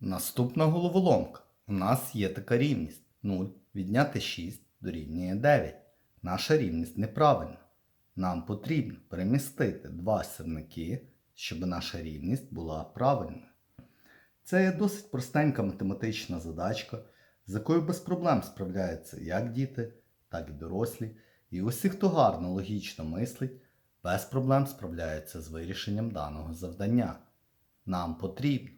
Наступна головоломка. У нас є така рівність. 0 відняти 6 дорівнює 9. Наша рівність неправильна. Нам потрібно перемістити два сірники, щоб наша рівність була правильною. Це є досить простенька математична задачка, з якою без проблем справляються як діти, так і дорослі. І усі, хто гарно логічно мислить, без проблем справляються з вирішенням даного завдання. Нам потрібно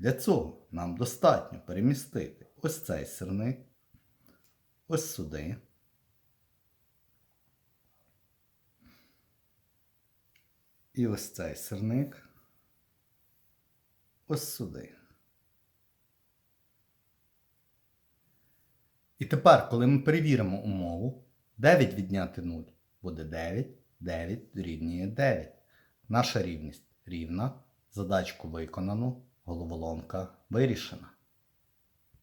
Для цього нам достатньо перемістити ось цей сирник, ось сюди. І ось цей сирник ось сюди. І тепер, коли ми перевіримо умову, 9 відняти 0 буде 9, 9 дорівнює 9. Наша рівність рівна, задачку виконано, головоломка вирішена.